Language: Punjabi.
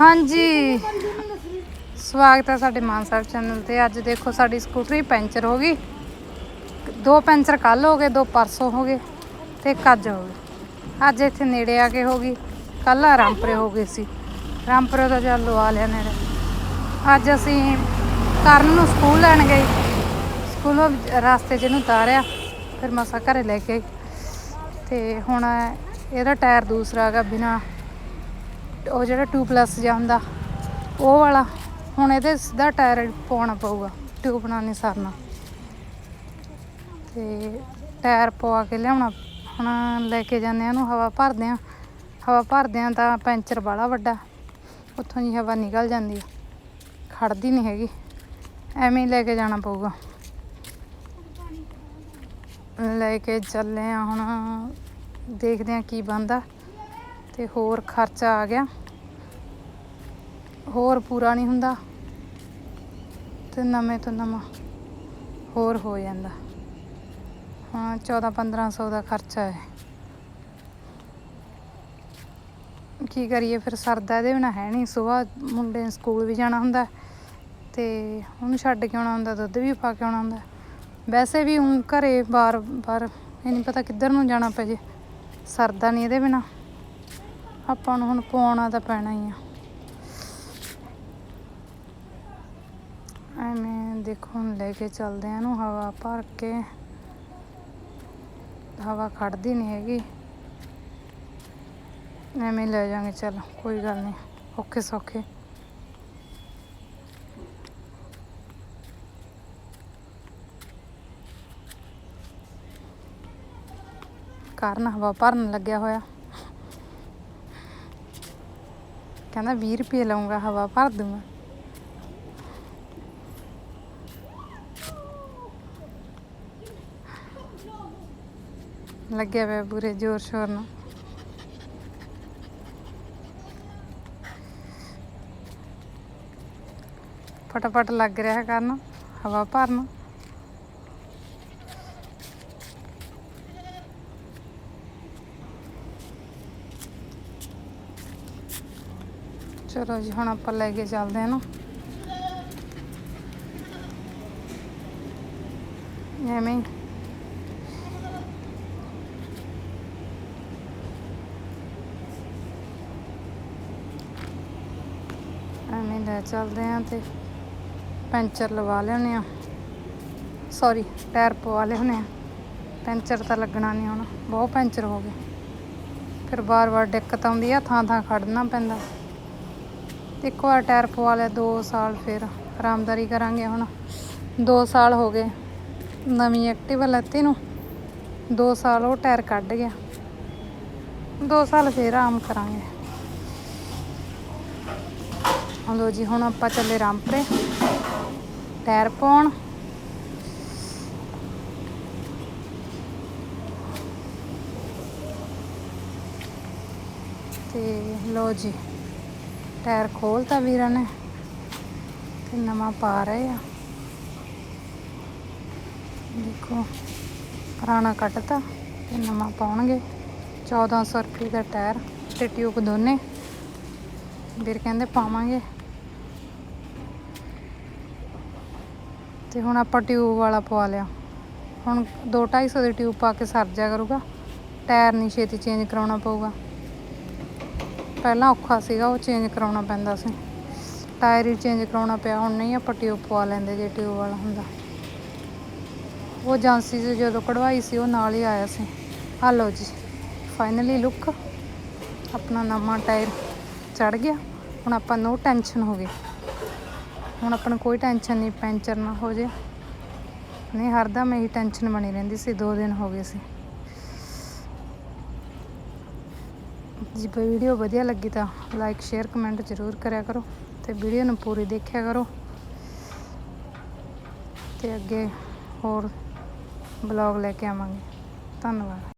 ਹਾਂਜੀ। ਸਵਾਗਤ ਹੈ ਸਾਡੇ ਮਾਨ ਸਾਹਿਬ ਚੈਨਲ ਤੇ। ਅੱਜ ਦੇਖੋ ਸਾਡੀ ਸਕੂਟਰੀ ਪੈਂਚਰ ਹੋ ਗਈ। ਦੋ ਪੈਂਚਰ ਕੱਲ ਹੋ ਗਏ, ਦੋ ਪਰਸੋਂ ਹੋ ਗਏ ਤੇ ਇੱਕ ਅੱਜ ਹੋ ਗਏ। ਅੱਜ ਇੱਥੇ ਨੇੜੇ ਆ ਕੇ ਹੋ ਗਈ। ਕੱਲ ਰਾਮਪੁਰੇ ਹੋ ਗਈ ਸੀ। ਰਾਮਪੁਰੇ ਦਾ ਚੱਲ ਲਵਾ ਲਿਆ ਨੇੜੇ। ਅੱਜ ਅਸੀਂ ਕਰਨ ਨੂੰ ਸਕੂਲ ਲੈਣ ਗਏ। ਸਕੂਲੋਂ ਰਸਤੇ 'ਚ ਇਹਨੂੰ ਉਤਾਰਿਆ, ਫਿਰ ਮਸਾ ਘਰੇ ਲੈ ਕੇ ਆਈ। ਤੇ ਹੁਣ ਇਹਦਾ ਟਾਇਰ ਦੂਸਰਾ ਹੈਗਾ ਬਿਨਾ ਉਹ ਜਿਹੜਾ 2 ਪਲੱਸ ਜਿਹਾ ਹੁੰਦਾ, ਉਹ ਵਾਲਾ, ਹੁਣ ਇਹਦੇ ਸਿੱਧਾ ਟਾਇਰ ਪਾਉਣਾ ਪਊਗਾ ਟਿਊਬ ਨਾਲ ਨਹੀਂ ਸਰਨਾ। ਤੇ ਟਾਇਰ ਪਵਾ ਕੇ ਲਿਆਉਣਾ, ਹੁਣ ਲੈ ਕੇ ਜਾਂਦੇ ਆ ਇਹਨੂੰ ਹਵਾ ਭਰਦੇ ਆ ਹਵਾ ਭਰਦੇ ਆ ਤਾਂ ਪੈਂਚਰ ਬਾਲਾ ਵੱਡਾ, ਉੱਥੋਂ ਦੀ ਹਵਾ ਨਿਕਲ ਜਾਂਦੀ ਆ, ਖੜਦੀ ਨਹੀਂ ਹੈਗੀ, ਐਵੇਂ ਹੀ ਲੈ ਕੇ ਜਾਣਾ ਪਊਗਾ। ਲੈ ਕੇ ਚੱਲੇ ਆ ਹੁਣ, ਦੇਖਦੇ ਆ ਕੀ ਬਣਦਾ। ਤੇ ਹੋਰ ਖਰਚਾ ਆ ਗਿਆ। ਹੋਰ ਪੂਰਾ ਨਹੀਂ ਹੁੰਦਾ ਤੇ ਨਵੇਂ ਤੋਂ ਨਵਾਂ ਹੋਰ ਹੋ ਜਾਂਦਾ। ਹਾਂ 14 1500 ਦਾ ਖਰਚਾ ਹੈ। ਕੀ ਕਰੀਏ, ਫਿਰ ਸਰਦਾ ਇਹਦੇ ਬਿਨਾ ਹੈ ਨਹੀਂ। ਸਵੇਰ ਮੁੰਡੇ ਨੇ ਸਕੂਲ ਵੀ ਜਾਣਾ ਹੁੰਦਾ ਤੇ ਉਹਨੂੰ ਛੱਡ ਕੇ ਆਉਣਾ ਹੁੰਦਾ, ਦੁੱਧ ਵੀ ਪਾ ਕੇ ਆਉਣਾ ਹੁੰਦਾ। ਵੈਸੇ ਵੀ ਹੁਣ ਘਰੇ ਬਾਰ ਬਾਰ ਇਹ ਨਹੀਂ ਪਤਾ ਕਿੱਧਰ ਨੂੰ ਜਾਣਾ ਪਏ ਜੇ। ਸਰਦਾ ਨਹੀਂ ਇਹਦੇ ਬਿਨਾ। ਆਪਾਂ ਨੂੰ ਹੁਣ ਪਵਾਉਣਾ ਤਾਂ ਪੈਣਾ ਹੀ ਆ। ਐਵੇਂ ਦੇਖੋ ਹੁਣ ਲੈ ਕੇ ਚੱਲਦੇ ਆ ਇਹਨੂੰ, ਹਵਾ ਭਰ ਕੇ। ਹਵਾ ਖੜਦੀ ਨਹੀਂ ਹੈਗੀ। ਐਵੇਂ ਲੈ ਜਾਾਂਗੇ, ਚੱਲ ਕੋਈ ਗੱਲ ਨਹੀਂ, ਔਖੇ ਸੌਖੇ। ਕਾਰਨ ਹਵਾ ਭਰਨ ਲੱਗਿਆ ਹੋਇਆ। ਕਹਿੰਦਾ 20 ਰੁਪਏ ਲਵਾਂਗਾ ਹਵਾ ਭਰ ਦੂੰਗਾ। ਲੱਗਿਆ ਪਿਆ ਪੂਰੇ ਜ਼ੋਰ ਸ਼ੋਰ ਨਾਲ। ਫਟਾਫਟ ਲੱਗ ਰਿਹਾ ਕਰਨ, ਹਵਾ ਭਰਨ। ਚਲੋ ਜੀ, ਹੁਣ ਆਪਾਂ ਲੈ ਕੇ ਚੱਲਦੇ ਹਾਂ ਨਾ। ਐਵੇਂ ਐਵੇਂ ਲੈ ਚੱਲਦੇ ਹਾਂ ਤੇ ਪੈਂਚਰ ਲਵਾ ਲਿਆਉਂਦੇ ਆ ਸੌਰੀ ਟਾਇਰ ਪਵਾ ਲਿਆਉਂਦੇ ਆ ਪੈਂਚਰ ਤਾਂ ਲੱਗਣਾ ਨਹੀਂ ਹੁਣ, ਬਹੁਤ ਪੈਂਚਰ ਹੋ ਗਏ। ਫਿਰ ਬਾਰ-ਬਾਰ ਦਿੱਕਤ ਆਉਂਦੀ ਆ ਥਾਂ ਥਾਂ ਖੜਨਾ ਪੈਂਦਾ। ਇੱਕ ਵਾਰ ਟਾਇਰ ਪਵਾ ਲਿਆ 2 ਸਾਲ ਫਿਰ ਆਰਾਮਦਾਰੀ ਕਰਾਂਗੇ ਹੁਣ। 2 ਸਾਲ ਹੋ ਗਏ, ਨਵੀਂ ਐਕਟਿਵਾ ਲੈਤੀ ਨੂੰ। 2 ਸਾਲ ਉਹ ਟਾਇਰ ਕੱਢ ਗਿਆ। 2 ਸਾਲ ਫਿਰ ਆਰਾਮ ਕਰਾਂਗੇ। ਹਲੋ ਜੀ, ਹੁਣ ਆਪਾਂ ਚੱਲੇ ਰਾਮਪਰੇ। ਟਾਇਰ ਪਾਉਣ। ਤੇ ਲੋ ਜੀ ਟਾਇਰ ਖੋਲਤਾ ਵੀਰਾਂ ਨੇ ਤੇ ਨਵਾਂ ਪਾ ਰਹੇ ਆ। ਦੇਖੋ, ਪੁਰਾਣਾ ਕੱਟਤਾ ਤੇ ਨਵਾਂ ਪਾਉਣਗੇ। 1400 ਰੁਪਏ ਦਾ ਟਾਇਰ ਤੇ ਟਿਊਬ ਦੋਨੇ। ਵੀਰ ਕਹਿੰਦੇ ਪਾਵਾਂਗੇ। ਤੇ ਹੁਣ ਆਪਾਂ ਟਿਊਬ ਵਾਲਾ ਪਵਾ ਲਿਆ। ਹੁਣ 2-250 ਦੀ ਟਿਊਬ ਪਾ ਕੇ ਸਰ ਜਾ ਕਰੂਗਾ। ਟਾਇਰ ਨਹੀਂ ਛੇਤੀ ਚੇਂਜ ਕਰਾਉਣਾ ਪਊਗਾ। ਪਹਿਲਾਂ ਔਖਾ ਸੀਗਾ, ਉਹ ਚੇਂਜ ਕਰਾਉਣਾ ਪੈਂਦਾ ਸੀ। ਟਾਇਰ ਹੀ ਚੇਂਜ ਕਰਾਉਣਾ ਪਿਆ, ਹੁਣ ਨਹੀਂ ਆਪਾਂ ਟਿਊਬ ਪਵਾ ਲੈਂਦੇ ਜੇ ਟਿਊਬ ਵਾਲਾ ਹੁੰਦਾ। ਉਹ ਏਜੰਸੀ 'ਚ ਜਦੋਂ ਕਢਵਾਈ ਸੀ, ਉਹ ਨਾਲ ਹੀ ਆਇਆ ਸੀ। ਆ ਲਓ ਜੀ ਫਾਈਨਲੀ ਲੁੱਕ ਆਪਣਾ ਨਵਾਂ ਟਾਇਰ ਚੜ ਗਿਆ। ਹੁਣ ਆਪਾਂ ਨੂੰ ਟੈਨਸ਼ਨ ਹੋ ਗਈ। ਹੁਣ ਆਪਾਂ ਨੂੰ ਕੋਈ ਟੈਨਸ਼ਨ ਨਹੀਂ, ਪੈਂਚਰ ਨਾ ਹੋ ਜੇ। ਨਹੀਂ ਹਰਦਮ ਇਹੀ ਟੈਨਸ਼ਨ ਬਣੀ ਰਹਿੰਦੀ ਸੀ 2 ਦਿਨ ਹੋ ਗਏ ਸੀ। ਜੇ ਵੀਡੀਓ ਵਧੀਆ ਲੱਗੀ ਤਾਂ ਲਾਈਕ ਸ਼ੇਅਰ ਕਮੈਂਟ ਜ਼ਰੂਰ ਕਰਿਆ ਕਰੋ ਤੇ ਵੀਡੀਓ ਨੂੰ ਪੂਰੀ ਦੇਖਿਆ ਕਰੋ। ਤੇ ਅੱਗੇ ਹੋਰ ਬਲੌਗ ਲੈ ਕੇ ਆਵਾਂਗੇ। ਧੰਨਵਾਦ।